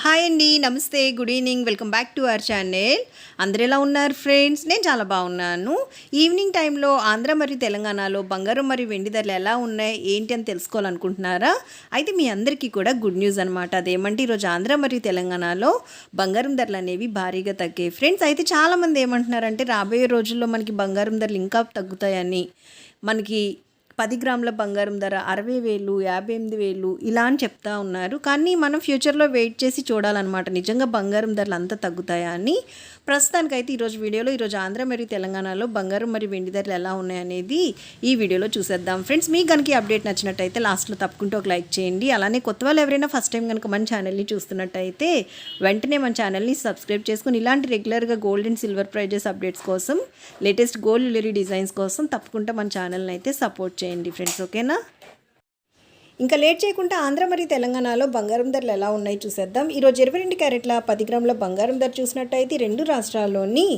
Hi అండి నమస్తే good evening welcome back to our channel. అందరు ఎలా ఉన్నారు ఫ్రెండ్స్? నేను చాలా బాగున్నాను. ఈవినింగ్ టైంలో ఆంధ్ర మరియు తెలంగాణలో బంగారం మరియు వెండి ధరలు ఎలా ఉన్నాయి ఏంటి అని తెలుసుకోవాలనుకుంటున్నారా? అయితే మీ అందరికీ కూడా గుడ్ న్యూస్ అనమాట అదేమంటే ఈరోజు ఆంధ్ర మరియు తెలంగాణలో బంగారం ధరలు అనేవి భారీగా తగ్గాయి. ఫ్రెండ్స్ అయితే చాలామంది ఏమంటున్నారంటే రాబోయే రోజుల్లో మనకి బంగారం ధరలు ఇంకా తగ్గుతాయని. మనకి పది గ్రాముల బంగారం ధర అరవై వేలు యాభై ఎనిమిది వేలు ఇలా అని చెప్తా ఉన్నారు. కానీ మనం ఫ్యూచర్లో వెయిట్ చేసి చూడాలన్నమాట. నిజంగా బంగారం ధరలు అంత తగ్గుతాయా అని. ప్రస్తుతానికైతే ఈరోజు వీడియోలో ఈరోజు ఆంధ్ర మరియు తెలంగాణలో బంగారం మరియు వెండి ధరలు ఎలా ఉన్నాయనేది ఈ వీడియోలో చూసేద్దాం. ఫ్రెండ్స్ మీకు కనుక అప్డేట్ నచ్చినట్టయితే లాస్ట్లో తప్పకుండా ఒక లైక్ చేయండి. అలానే కొత్త వాళ్ళు ఎవరైనా ఫస్ట్ టైం కనుక మన ఛానల్ని చూస్తున్నట్టయితే వెంటనే మన ఛానల్ని సబ్స్క్రైబ్ చేసుకుని ఇలాంటి రెగ్యులర్గా gold and silver prices updates కోసం లేటెస్ట్ గోల్డ్ జ్యువెలరీ డిజైన్స్ కోసం తప్పకుండా మన ఛానల్ని అయితే సపోర్ట్ చేయండి. ఫ్రెండ్స్ ఓకేనా? ఇంకా లేట్ చేయకుండా ఆంధ్ర మరియు తెలంగాణలో బంగారం ధరలు ఎలా ఉన్నాయి చూసేద్దాం. ఈరోజు ఇరవై రెండు క్యారెట్ల పది గ్రాముల బంగారం ధర చూసినట్టయితే రెండు రాష్ట్రాల్లోని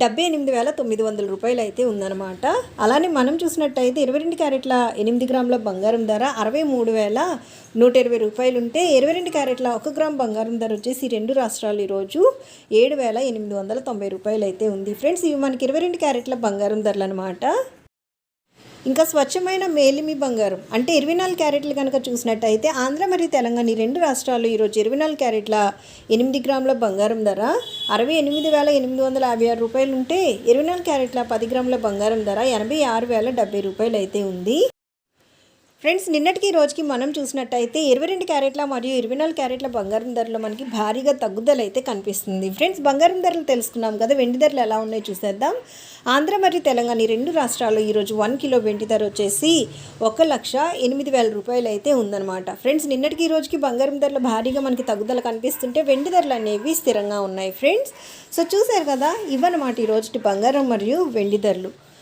డెబ్బై ఎనిమిది వేల తొమ్మిది వందల రూపాయలు అయితే ఉందన్నమాట. అలానే మనం చూసినట్టయితే ఇరవై రెండు క్యారెట్ల ఎనిమిది గ్రాముల బంగారం ధర అరవై మూడు వేల నూట ఇరవై రూపాయలు ఉంటే ఇరవై రెండు క్యారెట్ల ఒక గ్రామ్ బంగారం ధర వచ్చేసి రెండు రాష్ట్రాలు ఈరోజు ఏడు వేల ఎనిమిది వందల తొంభై రూపాయలు అయితే ఉంది. ఫ్రెండ్స్ ఇవి మనకి ఇరవై రెండు క్యారెట్ల బంగారం ధరలు అనమాట ఇంకా స్వచ్ఛమైన మేలిమి బంగారం. అంటే ఇరవై నాలుగు క్యారెట్లు కనుక చూసినట్టయితే ఆంధ్ర మరియు తెలంగాణ ఈ రెండు రాష్ట్రాలు ఈరోజు ఇరవై నాలుగు క్యారెట్ల ఎనిమిది గ్రాముల బంగారం ధర అరవై ఎనిమిది వేల ఎనిమిది వందల యాభై ఆరు రూపాయలు ఉంటే ఇరవై నాలుగు క్యారెట్ల పది గ్రాముల బంగారం ధర ఎనభై ఆరు వేల డెబ్బై రూపాయలు అయితే ఉంది. ఫ్రెండ్స్ నిన్నటికి రోజుకి మనం చూసినట్టయితే ఇరవై రెండు క్యారెట్ల మరియు ఇరవై నాలుగు క్యారెట్ల బంగారం ధరలు మనకి భారీగా తగ్గుదల అయితే కనిపిస్తుంది. ఫ్రెండ్స్ బంగారం ధరలు తెలుసుకున్నాం కదా వెండి ధరలు ఎలా ఉన్నాయో చూసేద్దాం. ఆంధ్ర మరియు తెలంగాణ ఈ రెండు రాష్ట్రాల్లో ఈరోజు వన్ కిలో వెండి ధర వచ్చేసి ఒక లక్ష ఎనిమిది వేల రూపాయలు అయితే ఉందన్నమాట. ఫ్రెండ్స్ నిన్నటికి ఈ రోజుకి బంగారం ధరలు భారీగా మనకి తగ్గుదల కనిపిస్తుంటే వెండి ధరలు అనేవి స్థిరంగా ఉన్నాయి ఫ్రెండ్స్. సో చూసారు కదా ఇవన్నమాట ఈ రోజుటి బంగారం మరియు వెండి ధరలు.